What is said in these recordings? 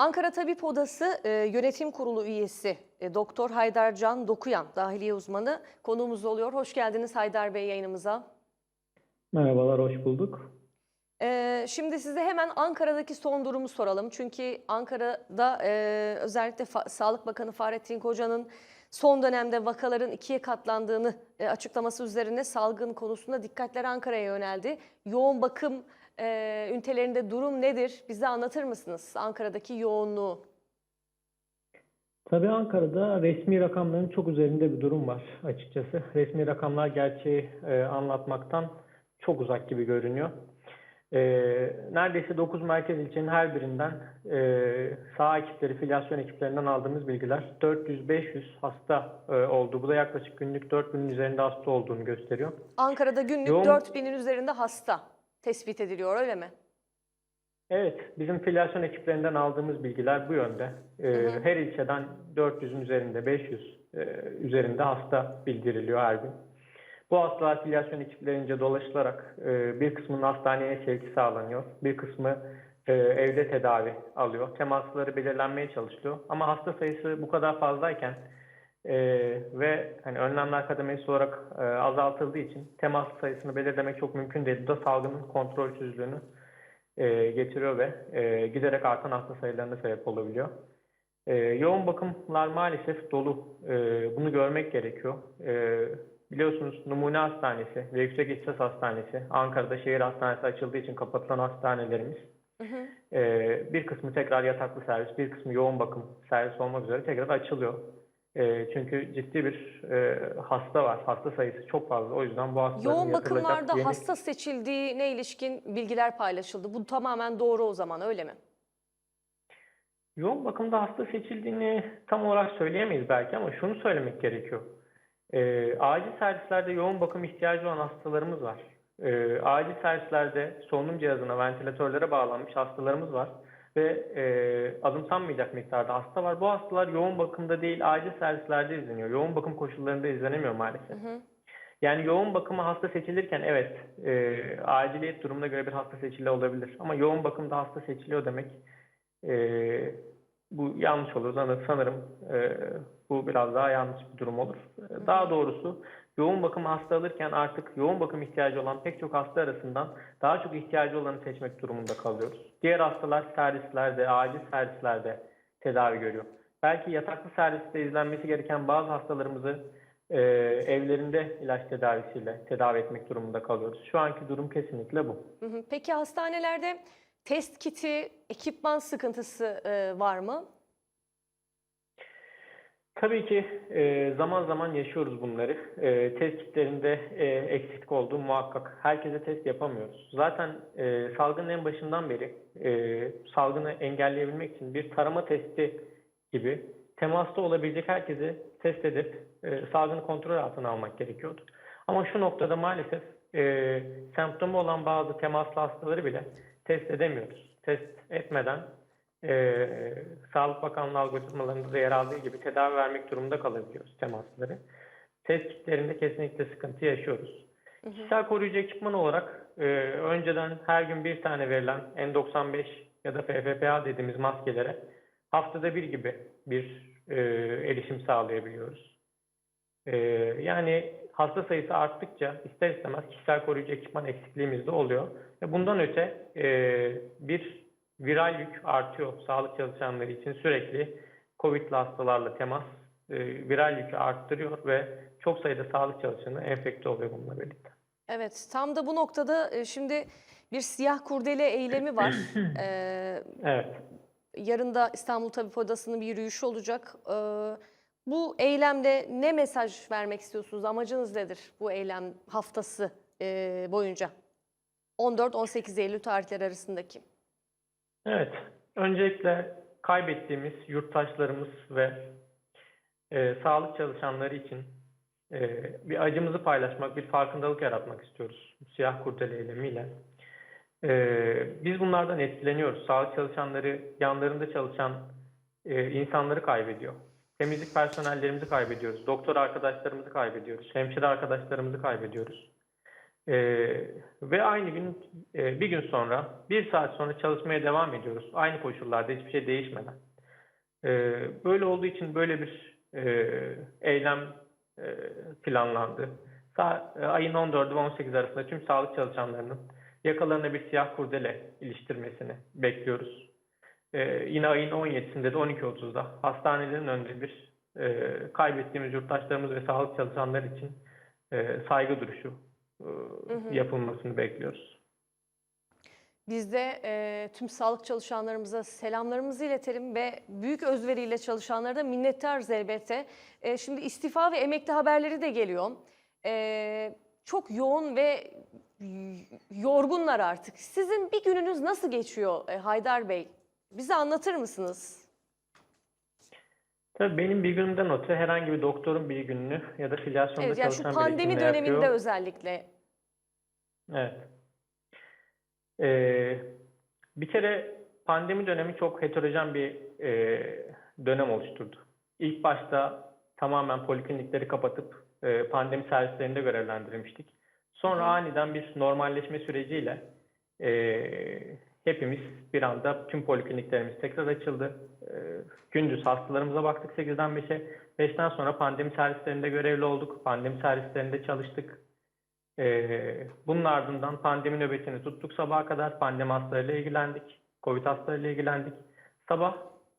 Ankara Tabip Odası e, Yönetim Kurulu üyesi e, Doktor Haydar Can Dokuyan, dahiliye uzmanı konuğumuz oluyor. Hoş geldiniz Haydar Bey yayınımıza. Merhabalar, hoş bulduk. E, şimdi size hemen Ankara'daki son durumu soralım. Çünkü Ankara'da e, özellikle Fa- Sağlık Bakanı Fahrettin Koca'nın son dönemde vakaların ikiye katlandığını e, açıklaması üzerine salgın konusunda dikkatler Ankara'ya yöneldi. Yoğun bakım e, ünitelerinde durum nedir? Bize anlatır mısınız Ankara'daki yoğunluğu? Tabii Ankara'da resmi rakamların çok üzerinde bir durum var açıkçası. Resmi rakamlar gerçeği e, anlatmaktan çok uzak gibi görünüyor. E, neredeyse 9 merkez ilçenin her birinden e, sağ ekipleri, filyasyon ekiplerinden aldığımız bilgiler 400-500 hasta e, oldu. Bu da yaklaşık günlük 4000'in üzerinde hasta olduğunu gösteriyor. Ankara'da günlük Yoğun- 4000'in üzerinde hasta tespit ediliyor öyle mi? Evet, bizim filyasyon ekiplerinden aldığımız bilgiler bu yönde. Ee, Hı hı. Her ilçeden 400'ün üzerinde, 500 e, üzerinde hasta bildiriliyor her gün. Bu hastalar filyasyon ekiplerince dolaşılarak e, bir kısmının hastaneye sevki sağlanıyor, bir kısmı e, evde tedavi alıyor. Temasları belirlenmeye çalışılıyor. Ama hasta sayısı bu kadar fazlayken e, ve hani önlemler kademesi olarak e, azaltıldığı için temas sayısını belirlemek çok mümkün değil. Bu da salgının kontrolsüzlüğünü e, getiriyor ve e, giderek artan hasta sayılarına sebep olabiliyor. E, yoğun bakımlar maalesef dolu. E, bunu görmek gerekiyor. E, biliyorsunuz Numune Hastanesi ve Yüksek İhtisas Hastanesi, Ankara'da şehir hastanesi açıldığı için kapatılan hastanelerimiz. Hı hı. e, bir kısmı tekrar yataklı servis, bir kısmı yoğun bakım servis olmak üzere tekrar açılıyor. E, çünkü ciddi bir e, hasta var. Hasta sayısı çok fazla. O yüzden bu hastaların Yoğun bakımlarda yeni- hasta seçildiğine ilişkin bilgiler paylaşıldı. Bu tamamen doğru o zaman öyle mi? Yoğun bakımda hasta seçildiğini tam olarak söyleyemeyiz belki ama şunu söylemek gerekiyor. Ee, acil servislerde yoğun bakım ihtiyacı olan hastalarımız var. Ee, acil servislerde solunum cihazına, ventilatörlere bağlanmış hastalarımız var. Ve e, azımsanmayacak miktarda hasta var. Bu hastalar yoğun bakımda değil, acil servislerde izleniyor. Yoğun bakım koşullarında izlenemiyor maalesef. Hı hı. Yani yoğun bakıma hasta seçilirken evet e, aciliyet durumuna göre bir hasta seçili olabilir. Ama yoğun bakımda hasta seçiliyor demek e, bu yanlış olur. Sanırım, sanırım e, bu biraz daha yanlış bir durum olur. Daha doğrusu yoğun bakım hasta alırken artık yoğun bakım ihtiyacı olan pek çok hasta arasından daha çok ihtiyacı olanı seçmek durumunda kalıyoruz. Diğer hastalar servislerde, acil servislerde tedavi görüyor. Belki yataklı serviste izlenmesi gereken bazı hastalarımızı e, evlerinde ilaç tedavisiyle tedavi etmek durumunda kalıyoruz. Şu anki durum kesinlikle bu. Peki hastanelerde test kiti, ekipman sıkıntısı e, var mı? Tabii ki e, zaman zaman yaşıyoruz bunları. E, test kitlerinde e, eksiklik olduğu muhakkak. Herkese test yapamıyoruz. Zaten e, salgının en başından beri e, salgını engelleyebilmek için bir tarama testi gibi temasta olabilecek herkesi test edip salgını kontrol altına almak gerekiyordu. Ama şu noktada maalesef semptomu olan bazı temaslı hastaları bile test edemiyoruz. Test etmeden e, Sağlık Bakanlığı algoritmalarında da yer aldığı gibi tedavi vermek durumunda kalabiliyoruz temasları. Test kitlerinde kesinlikle sıkıntı yaşıyoruz. Hı hı. Kişisel koruyucu ekipman olarak e, önceden her gün bir tane verilen N95 ya da FFP2 dediğimiz maskelere haftada bir gibi bir e, erişim sağlayabiliyoruz. E, yani hasta sayısı arttıkça ister istemez kişisel koruyucu ekipman eksikliğimiz de oluyor. Ve bundan öte e, bir viral yük artıyor sağlık çalışanları için sürekli COVID'li hastalarla temas e, viral yükü arttırıyor ve çok sayıda sağlık çalışanı enfekte oluyor bununla birlikte. Evet, tam da bu noktada e, şimdi bir siyah kurdele eylemi var. E, Evet. yarın da İstanbul Tabip Odası'nın bir yürüyüşü olacak. E, bu eylemde ne mesaj vermek istiyorsunuz? Amacınız nedir bu eylem haftası e, boyunca? 14-18 Eylül tarihleri arasındaki. Evet. Öncelikle kaybettiğimiz yurttaşlarımız ve e, sağlık çalışanları için e, bir acımızı paylaşmak, bir farkındalık yaratmak istiyoruz siyah kurdele eylemiyle. E, biz bunlardan etkileniyoruz. Sağlık çalışanları yanlarında çalışan e, insanları kaybediyor. Temizlik personellerimizi kaybediyoruz. Doktor arkadaşlarımızı kaybediyoruz. Hemşire arkadaşlarımızı kaybediyoruz. E, ve aynı gün e, bir gün sonra bir saat sonra çalışmaya devam ediyoruz. Aynı koşullarda hiçbir şey değişmeden. E, böyle olduğu için böyle bir e, eylem e, planlandı. Sa- e, ayın 14 ve 18 arasında tüm sağlık çalışanlarının yakalarına bir siyah kurdele iliştirmesini bekliyoruz. E, yine ayın 17'sinde de 12.30'da hastanelerin önünde bir e, kaybettiğimiz yurttaşlarımız ve sağlık çalışanları için e, saygı duruşu e, yapılmasını bekliyoruz. Biz de e, tüm sağlık çalışanlarımıza selamlarımızı iletelim ve büyük özveriyle çalışanlara da minnettarız elbette. E, şimdi istifa ve emekli haberleri de geliyor. E, çok yoğun ve yorgunlar artık. Sizin bir gününüz nasıl geçiyor e, Haydar Bey? Bize anlatır mısınız? Tabii benim bir günümden öte herhangi bir doktorun bir gününü ya da filyasyonda Evet, yani şu çalışan biri pandemi döneminde yapıyor? özellikle. Evet. Ee, bir kere pandemi dönemi çok heterojen bir e, dönem oluşturdu. İlk başta tamamen poliklinikleri kapatıp e, pandemi servislerinde görevlendirilmiştik. Sonra aniden bir normalleşme süreciyle e, hepimiz bir anda tüm polikliniklerimiz tekrar açıldı. E, gündüz hastalarımıza baktık 8'den 5'e. 5'ten sonra pandemi servislerinde görevli olduk. Pandemi servislerinde çalıştık. Ee, bunun ardından pandemi nöbetini tuttuk sabaha kadar. Pandemi hastalarıyla ilgilendik. Covid hastalarıyla ilgilendik. Sabah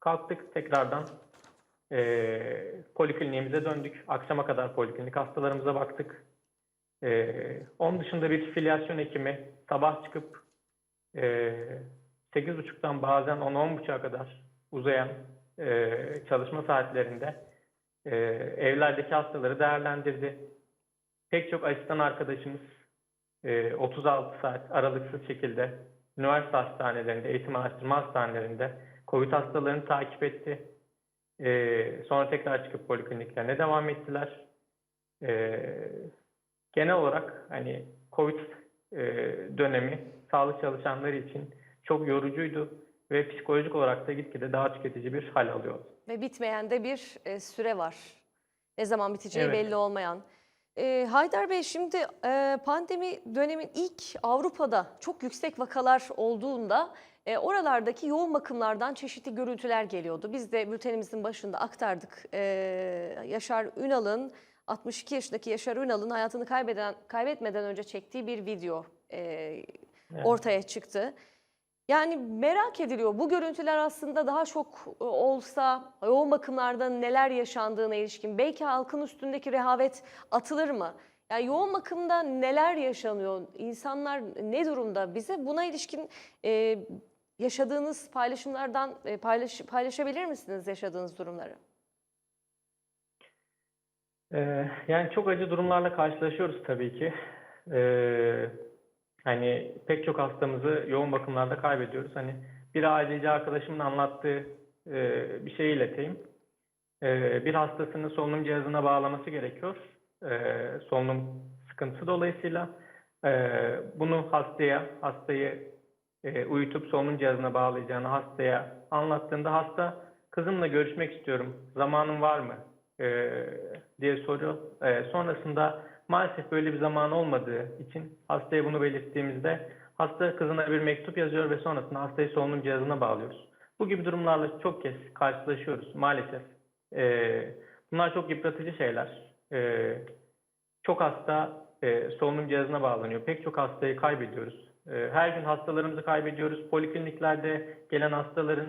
kalktık tekrardan ee, polikliniğimize döndük. Akşama kadar poliklinik hastalarımıza baktık. Ee, onun dışında bir filyasyon hekimi sabah çıkıp ee, 8.30'dan bazen 10-10.30'a kadar uzayan ee, çalışma saatlerinde ee, evlerdeki hastaları değerlendirdi. Pek çok asistan arkadaşımız e, 36 saat aralıksız şekilde üniversite hastanelerinde, eğitim araştırma hastanelerinde COVID hastalarını takip etti. E, sonra tekrar çıkıp polikliniklerine devam ettiler. E, genel olarak hani COVID e, dönemi sağlık çalışanları için çok yorucuydu ve psikolojik olarak da gitgide daha tüketici bir hal alıyor. Ve bitmeyen de bir e, süre var. Ne zaman biteceği Evet. belli olmayan. E, Haydar Bey şimdi e, pandemi dönemin ilk Avrupa'da çok yüksek vakalar olduğunda e, oralardaki yoğun bakımlardan çeşitli görüntüler geliyordu. Biz de bültenimizin başında aktardık. E, Yaşar Ünal'ın 62 yaşındaki Yaşar Ünal'ın hayatını kaybeden kaybetmeden önce çektiği bir video e, ortaya çıktı. Yani merak ediliyor. Bu görüntüler aslında daha çok e, olsa yoğun bakımlarda neler yaşandığına ilişkin belki halkın üstündeki rehavet atılır mı? Yani yoğun bakımda neler yaşanıyor? İnsanlar ne durumda? Bize buna ilişkin e, yaşadığınız paylaşımlardan e, paylaş, paylaşabilir misiniz yaşadığınız durumları? Ee, yani çok acı durumlarla karşılaşıyoruz tabii ki. Ee, hani pek çok hastamızı yoğun bakımlarda kaybediyoruz. Hani bir aileci arkadaşımın anlattığı e, bir şey ileteyim. Ee, bir hastasını solunum cihazına bağlaması gerekiyor. Solunum sıkıntısı dolayısıyla. Bunu hastaya, hastayı e, uyutup solunum cihazına bağlayacağını hastaya anlattığında hasta kızımla görüşmek istiyorum, zamanın var mı? E, diye soruyor. E, sonrasında maalesef böyle bir zaman olmadığı için hastaya bunu belirttiğimizde hasta kızına bir mektup yazıyor ve sonrasında hastayı solunum cihazına bağlıyoruz. Bu gibi durumlarla çok kez karşılaşıyoruz maalesef. E, bunlar çok yıpratıcı şeyler. E, çok hasta e, solunum cihazına bağlanıyor. Pek çok hastayı kaybediyoruz. E, her gün hastalarımızı kaybediyoruz. Polikliniklerde gelen hastaların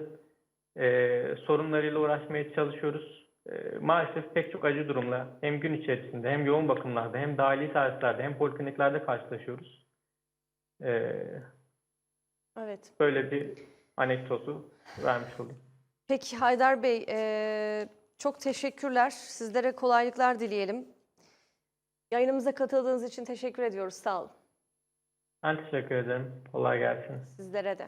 e, sorunlarıyla uğraşmaya çalışıyoruz. E, maalesef pek çok acı durumla hem gün içerisinde hem yoğun bakımlarda hem dahili servislerde hem polikliniklerde karşılaşıyoruz. E, Evet. böyle bir anekdotu vermiş olayım. Peki Haydar Bey, e, çok teşekkürler. Sizlere kolaylıklar dileyelim. Yayınımıza katıldığınız için teşekkür ediyoruz. Sağ olun. Ben teşekkür ederim. Kolay gelsin. Sizlere de.